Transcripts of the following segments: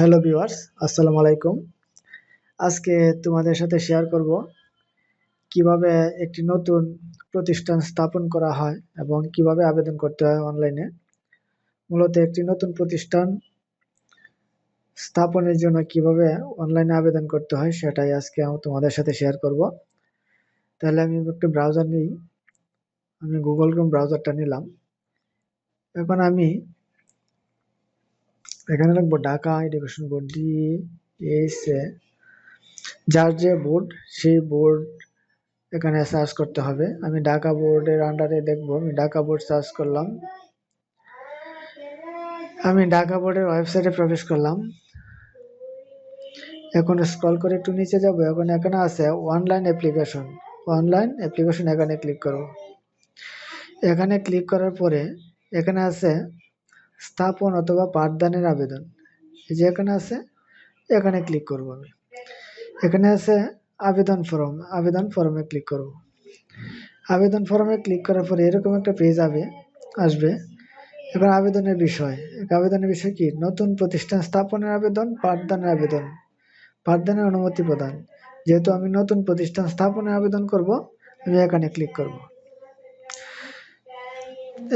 Hello viewers, আসসালামু আলাইকুম। আজকে তোমাদের সাথে শেয়ার করব কীভাবে একটি নতুন প্রতিষ্ঠান স্থাপন করা হয় এবং কীভাবে আবেদন করতে হয় অনলাইনে মূলত একটি নতুন প্রতিষ্ঠান স্থাপনের জন্য কীভাবে অনলাইনে আবেদন করতে হয় সেটাই আজকে আমি তোমাদের সাথে শেয়ার করব। তাহলে আমি একটু ব্রাউজার নিই। আমি গুগল ক্রোম ব্রাউজারটা নিলাম। এখন আমি এখানে লিখব Dhaka education board D S যার যে বোর্ড সেই বোর্ড এখানে সার্চ করতে হবে। আমি ঢাকা বোর্ডের আন্ডারে দেখব, আমি ঢাকা বোর্ড সার্চ করলাম। আমি ঢাকা বোর্ডের ওয়েবসাইটে প্রবেশ করলাম। এখন স্ক্রল করে একটু নিচে যাব। এখন এখানে আছে অনলাইন অ্যাপ্লিকেশন অনলাইন অ্যাপ্লিকেশন এখানে ক্লিক করব এখানে ক্লিক করার পরে এখানে আছে স্থাপন অথবা পাঠদানের আবেদন। এই যে এখানে আছে, এখানে ক্লিক করব আমি। এখানে আছে আবেদন ফর্ম আবেদন ফর্মে ক্লিক করব। আবেদন ফর্মে ক্লিক করার পরে এরকম একটা পেজ আবে, আসবে। এবার আবেদনের বিষয় আবেদনের বিষয় কি? নতুন প্রতিষ্ঠান স্থাপনের আবেদন, পাঠদানের আবেদন। পাঠদানের অনুমতি প্রদান। যেহেতু আমি নতুন প্রতিষ্ঠান স্থাপনের আবেদন করব, আমি এখানে ক্লিক করব।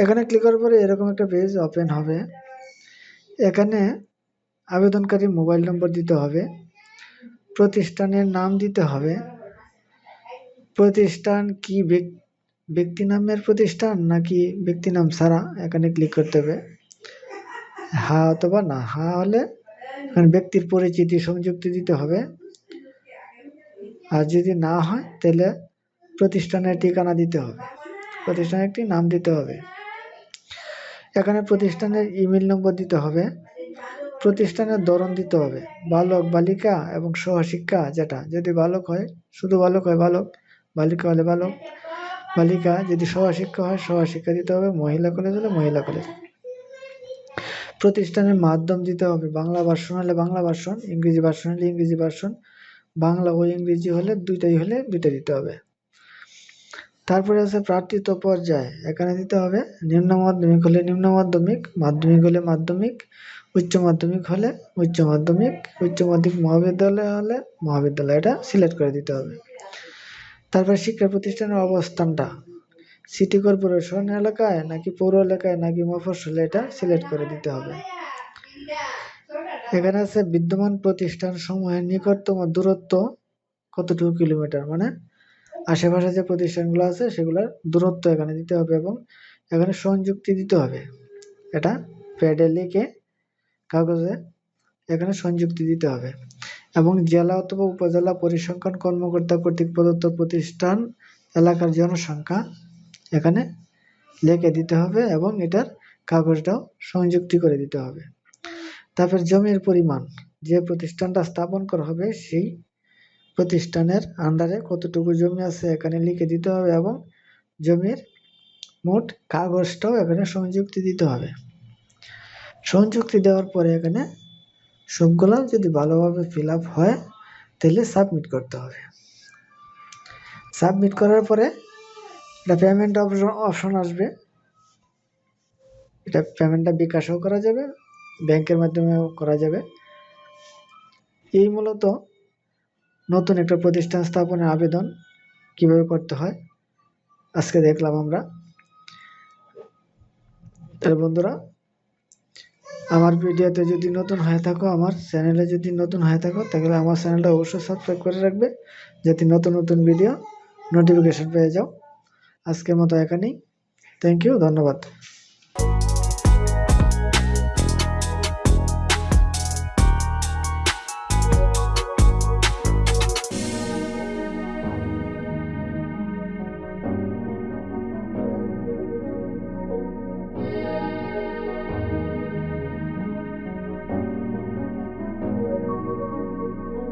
এখানে ক্লিক করার পরে এরকম একটা পেজ ওপেন হবে। এখানে আবেদনকারী মোবাইল নম্বর দিতে হবে। প্রতিষ্ঠানের নাম দিতে হবে। প্রতিষ্ঠান কি ব্যক্তি নামের প্রতিষ্ঠান নাকি ব্যক্তি নাম ছাড়া? এখানে ক্লিক করতে হবে। হা অথবা না, হা হলে ব্যক্তির পরিচিতি, সংযুক্তি দিতে হবে। আর যদি না হয়, তাহলে প্রতিষ্ঠানের ঠিকানা দিতে হবে। প্রতিষ্ঠানের একটি নাম দিতে হবে। এখানে প্রতিষ্ঠানের ইমেল নম্বর দিতে হবে। প্রতিষ্ঠানের ধরন দিতে হবে। বালক, বালিকা এবং সহশিক্ষা যেটা। যদি বালক হয়, শুধু বালক হয় বালক, বালিকা হলে বালক। বালিকা যদি সহশিক্ষা হয়, সহশিক্ষা দিতে হবে। মহিলা কলেজ হলে মহিলা কলেজ প্রতিষ্ঠানের মাধ্যম দিতে হবে। বাংলা ভার্সন হলে বাংলা ভার্সন ইংরেজি ভার্সন হলে ইংরেজি ভার্সন বাংলা ও ইংরেজি হলে দুইটাই হলে দুইটা দিতে হবে। তারপরে আছে প্রার্থিত পর্যায়ে। এখানে দিতে হবে নিম্ন মাধ্যমিক হলে নিম্ন মাধ্যমিক মাধ্যমিক হলে মাধ্যমিক, উচ্চ মাধ্যমিক হলে উচ্চ মাধ্যমিক উচ্চ মাধ্যমিক মহাবিদ্যালয় হলে মহাবিদ্যালয়। এটা সিলেক্ট করে দিতে হবে। তারপরে শিক্ষা প্রতিষ্ঠানের অবস্থানটা। সিটি কর্পোরেশন এলাকায় নাকি পৌর এলাকায় নাকি মফস্বলে এটা সিলেক্ট করে দিতে হবে। এখানে আছে বিদ্যমান প্রতিষ্ঠান সমূহের নিকটতম দূরত্ব কতটুকু কিলোমিটার? মানে আশেপাশে যে প্রতিষ্ঠানগুলো আছে সেগুলোর দূরত্ব এখানে দিতে হবে এবং এখানে সংযুক্তি দিতে হবে। এটা প্যাডে লিখে কাগজে এখানে সংযুক্তি দিতে হবে এবং জেলা অথবা উপজেলা পরিসংখ্যান কর্মকর্তা কর্তৃক প্রদত্ত প্রতিষ্ঠান এলাকার জনসংখ্যা এখানে লিখে দিতে হবে এবং এটার কাগজটাও সংযুক্তি করে দিতে হবে। তারপর জমির পরিমাণ, যে প্রতিষ্ঠানটা স্থাপন করা হবে সেই প্রতিষ্ঠানের আন্ডারে কতটুকু জমি আছে এখানে লিখে দিতে হবে এবং জমির মোট কাগজটাও এখানে সংযুক্তি দিতে হবে। সংযুক্তি দেওয়ার পরে এখানে সবগুলো যদি ভালোভাবে ফিল আপ হয়, তাহলে সাবমিট করতে হবে। সাবমিট করার পরে এটা পেমেন্ট অপশন অপশন আসবে। এটা পেমেন্টটা বিকাশও করা যাবে ব্যাংকের মাধ্যমেও করা যাবে। এই মূলত নতুন একটা প্রতিষ্ঠান স্থাপনের আবেদন কীভাবে করতে হয়? আজকে দেখলাম আমরা। তাহলে বন্ধুরা, আমার ভিডিওতে যদি নতুন হয়ে থাকো, আমার চ্যানেলে যদি নতুন হয়ে থাকো, তাহলে আমার চ্যানেলটা অবশ্যই সাবস্ক্রাইব করে রাখবে, যাতে নতুন নতুন ভিডিও নোটিফিকেশন পেয়ে যাও। আজকের মতো এখানেই। থ্যাংক ইউ ধন্যবাদ।